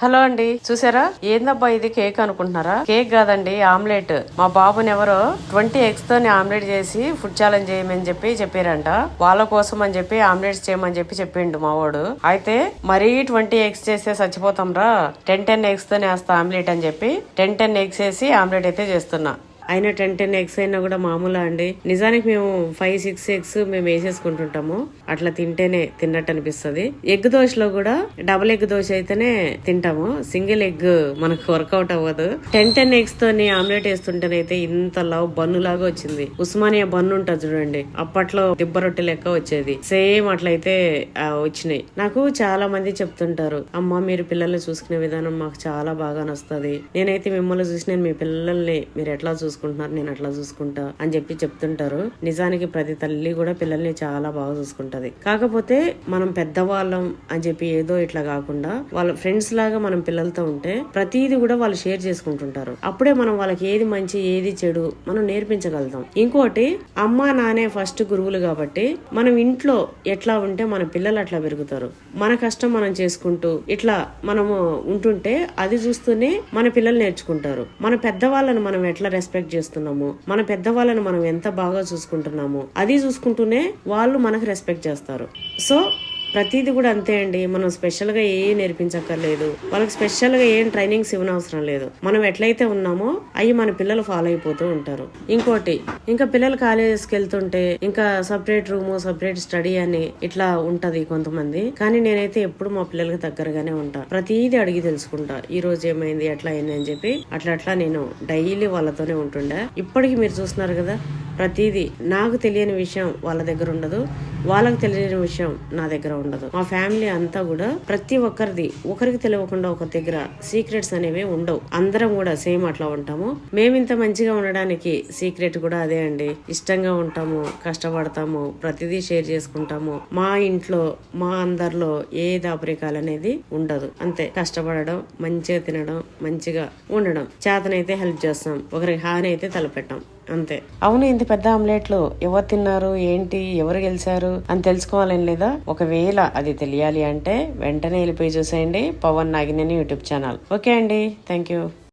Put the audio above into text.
Hello అండి చూసారా? ఏందబ్బా ఇది కేక్ అనుకుంటున్నారా? కేక్ కాదండి ఆమ్లెట్. మా బాబుని ఎవరో ట్వంటీ ఎగ్స్ తోని ఆమ్లెట్ చేసి ఫుడ్ ఛాలెంజ్ చేయమని చెప్పి చెప్పారంట. వాళ్ళ కోసం అని చెప్పి ఆమ్లెట్స్ చేయమని చెప్పి చెప్పిండు మా వాడు అయితే మరీ ట్వంటీ ఎగ్స్ చేస్తే చచ్చిపోతాం రా టెన్ టెన్ ఎగ్స్ తోనే వేస్తా ఆమ్లెట్ అని చెప్పి టెన్ టెన్ ఎగ్స్ వేసి ఆమ్లెట్ అయితే చేస్తున్నా. అయినా టెన్ టెన్ ఎగ్స్ అయినా కూడా మామూలా అండి. నిజానికి మేము ఫైవ్ సిక్స్ ఎగ్స్ మేము వేసేసుకుంటుంటాము. అట్లా తింటేనే తిన్నట్టు అనిపిస్తుంది. ఎగ్ దోశలో కూడా డబుల్ ఎగ్ దోశ అయితేనే తింటాము. సింగిల్ ఎగ్ మనకు వర్కౌట్ అవ్వదు. టెన్ టెన్ ఎగ్స్ తోని ఆమ్లెట్ వేస్తుంటేనైతే ఇంత లవ్ బన్ను లాగా వచ్చింది. ఉస్మానియా బన్ను ఉంటుంది చూడండి. అప్పట్లో దిబ్బ రొట్టె లెక్క వచ్చేది. సేమ్ అట్లయితే వచ్చినాయి. నాకు చాలా మంది చెప్తుంటారు అమ్మ మీరు పిల్లల్ని చూసుకునే విధానం మాకు చాలా బాగా నస్తుంది నేనైతే మిమ్మల్ని చూసి నేను మీ పిల్లల్ని మీరు ఎట్లా చూసుకుంటున్నారు నేను అట్లా చూసుకుంటా అని చెప్పి చెప్తుంటారు. నిజానికి ప్రతి తల్లి కూడా పిల్లల్ని చాలా బాగా చూసుకుంటది. కాకపోతే మనం పెద్దవాళ్ళం అని చెప్పి ఏదో ఇట్లా కాకుండా వాళ్ళ ఫ్రెండ్స్ లాగా మనం పిల్లలతో ఉంటే ప్రతిదీ కూడా వాళ్ళు షేర్ చేసుకుంటుంటారు. అప్పుడే మనం వాళ్ళకి ఏది మంచి ఏది చెడు మనం నేర్పించగలుగుతాం. ఇంకోటి అమ్మ నానే ఫస్ట్ గురువులు కాబట్టి మనం ఇంట్లో ఎట్లా ఉంటే మన పిల్లలు అట్లా పెరుగుతారు. మన కష్టం మనం చేసుకుంటూ ఇట్లా మనము ఉంటుంటే అది చూస్తూనే మన పిల్లలు నేర్చుకుంటారు. మన పెద్దవాళ్ళని మనం ఎట్లా రెస్పెక్ట్ చేస్తున్నాము. మన పెద్దవాళ్ళని మనం ఎంత బాగా చూసుకుంటున్నాము అది చూసుకుంటూనే వాళ్ళు మనకు రెస్పెక్ట్ చేస్తారు. సో ప్రతిదీ కూడా అంతే అండి. మనం స్పెషల్గా ఏ నేర్పించక్కర్లేదు. వాళ్ళకి స్పెషల్గా ఏం ట్రైనింగ్స్ ఇవ్వనవసరం లేదు. మనం ఎట్లయితే ఉన్నామో అవి మన పిల్లలు ఫాలో అయిపోతూ ఉంటారు. ఇంకోటి ఇంకా పిల్లలు కాలేజెస్కి వెళ్తుంటే ఇంకా సపరేట్ రూమ్ సపరేట్ స్టడీ అని ఇట్లా ఉంటది కొంతమంది. కానీ నేనైతే ఎప్పుడు మా పిల్లలకి దగ్గరగానే ఉంటా. ప్రతిదీ అడిగి తెలుసుకుంటా. ఈ రోజు ఏమైంది ఎట్లా అయింది అని చెప్పి. అట్లా అట్లా నేను డైలీ వాళ్ళతోనే ఉంటుండే. ఇప్పటికి మీరు చూస్తున్నారు కదా ప్రతిదీ నాకు తెలియని విషయం వాళ్ళ దగ్గర ఉండదు వాళ్ళకి తెలియని విషయం నా దగ్గర ఉండదు. మా ఫ్యామిలీ అంతా కూడా ప్రతి ఒక్కరిది ఒకరికి తెలియకుండా ఒకరి దగ్గర సీక్రెట్స్ అనేవి ఉండవు. అందరం కూడా సేమ్ అట్లా ఉంటాము. మేము ఇంత మంచిగా ఉండడానికి సీక్రెట్ కూడా అదే అండి. ఇష్టంగా ఉంటాము కష్టపడతాము ప్రతిదీ షేర్ చేసుకుంటాము. మా ఇంట్లో మా అందరిలో ఏ దాపరికాలు అనేది ఉండదు. అంతే. కష్టపడడం మంచిగా తినడం మంచిగా ఉండడం. చేతనైతే హెల్ప్ చేస్తాం. ఒకరికి హాని అయితే తలపెట్టాం. అంతే. అవును ఇంత పెద్ద ఆమ్లెట్లు ఎవరు తిన్నారు ఏంటి ఎవరు గెలిచారు అని తెలుసుకోవాలని లేదా? ఒకవేళ అది తెలియాలి అంటే వెంటనే వెళ్ళిపోయి చూసేయండి. Pawan Nagineni YouTube channel. Okay అండి. Thank you.